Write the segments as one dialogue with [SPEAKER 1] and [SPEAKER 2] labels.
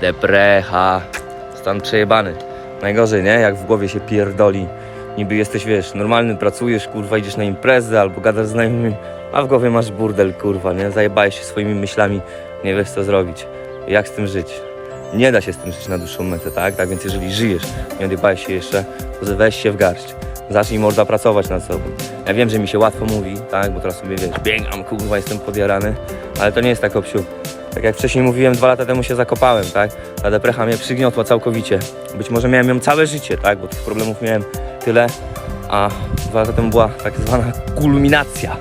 [SPEAKER 1] deprecha, stan przejebany. Najgorzej, nie? Jak w głowie się pierdoli. Niby jesteś, wiesz, normalny, pracujesz, kurwa, idziesz na imprezę albo gadasz z znajomymi, a w głowie masz burdel, kurwa, nie? Zajebałeś się swoimi myślami, nie wiesz co zrobić. Jak z tym żyć? Nie da się z tym żyć na dłuższą metę, tak? Tak więc jeżeli żyjesz, nie odjebałeś się jeszcze, to weź się w garść. Zacznij morda pracować nad sobą. Ja wiem, że mi się łatwo mówi, tak? Bo teraz sobie, wiesz, biegam, kurwa, jestem podjarany, ale to nie jest tak obsiu. Tak jak wcześniej mówiłem, dwa lata temu się zakopałem, tak? Ta deprecha mnie przygniotła całkowicie. Być może miałem ją całe życie, tak? Bo tych problemów miałem tyle, a dwa lata temu była tak zwana kulminacja.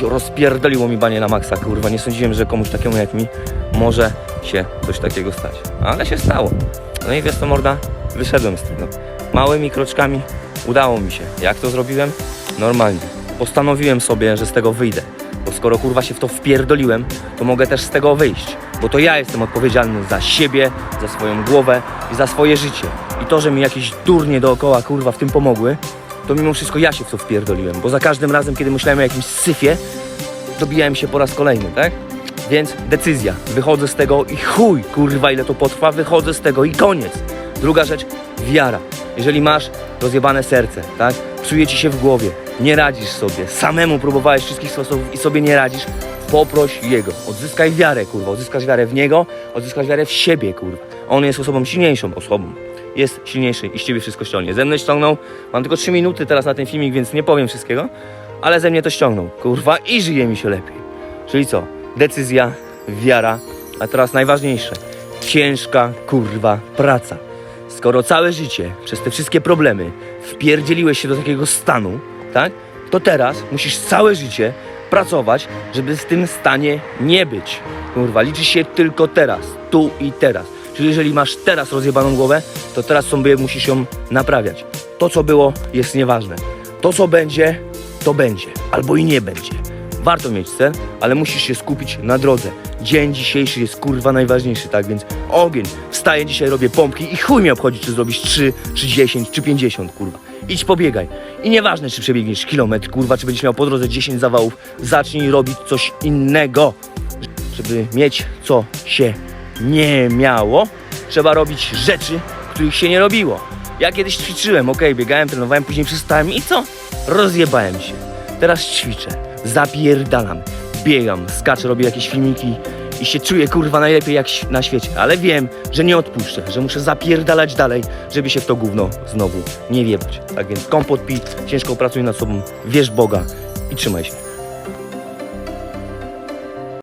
[SPEAKER 1] Rozpierdoliło mi banie na maksa, kurwa. Nie sądziłem, że komuś takiemu jak mi może się coś takiego stać. Ale się stało. No i wiesz co, morda? Wyszedłem z tego. Małymi kroczkami udało mi się. Jak to zrobiłem? Normalnie. Postanowiłem sobie, że z tego wyjdę. Bo skoro kurwa się w to wpierdoliłem, to mogę też z tego wyjść. Bo to ja jestem odpowiedzialny za siebie, za swoją głowę i za swoje życie. I to, że mi jakieś durnie dookoła kurwa w tym pomogły, to mimo wszystko ja się w to wpierdoliłem. Bo za każdym razem, kiedy myślałem o jakimś syfie, dobijałem się po raz kolejny, tak? Więc decyzja. Wychodzę z tego i chuj, kurwa, ile to potrwa, wychodzę z tego i koniec. Druga rzecz, wiara. Jeżeli masz rozjebane serce, tak? Psuje ci się w głowie, nie radzisz sobie, samemu próbowałeś wszystkich sposobów i sobie nie radzisz, poproś Jego. Odzyskaj wiarę, kurwa, odzyskasz wiarę w Niego, odzyskasz wiarę w siebie, kurwa. On jest osobą silniejszą osobą. Jest silniejszy i z ciebie wszystko ściągnie. Ze mną ściągnął, mam tylko 3 minuty teraz na ten filmik, więc nie powiem wszystkiego, ale ze mnie to ściągnął, kurwa, i żyje mi się lepiej. Czyli co? Decyzja, wiara, a teraz najważniejsze. Ciężka, kurwa, praca. Skoro całe życie, przez te wszystkie problemy, wpierdzieliłeś się do takiego stanu, tak? To teraz musisz całe życie pracować, żeby w tym stanie nie być. Kurwa, liczy się tylko teraz, tu i teraz. Czyli jeżeli masz teraz rozjebaną głowę, to teraz sobie musisz ją naprawiać. To, co było, jest nieważne. To, co będzie, to będzie. Albo i nie będzie. Warto mieć cel, ale musisz się skupić na drodze. Dzień dzisiejszy jest kurwa najważniejszy, tak więc ogień. Wstaję dzisiaj, robię pompki i chuj mnie obchodzi, czy zrobisz 3, czy 10, czy 50, kurwa. Idź pobiegaj. I nieważne, czy przebiegniesz kilometr, kurwa, czy będziesz miał po drodze 10 zawałów, zacznij robić coś innego. Żeby mieć co się nie miało, trzeba robić rzeczy, których się nie robiło. Ja kiedyś ćwiczyłem, okej, biegałem, trenowałem, później przestałem i co? Rozjebałem się. Teraz ćwiczę, zapierdalam, biegam, skaczę, robię jakieś filmiki i się czuję kurwa najlepiej jak na świecie, ale wiem, że nie odpuszczę, że muszę zapierdalać dalej, żeby się w to gówno znowu nie wjebać. Tak więc kompot pij, ciężko pracuj nad sobą, wierz w Boga i trzymaj się.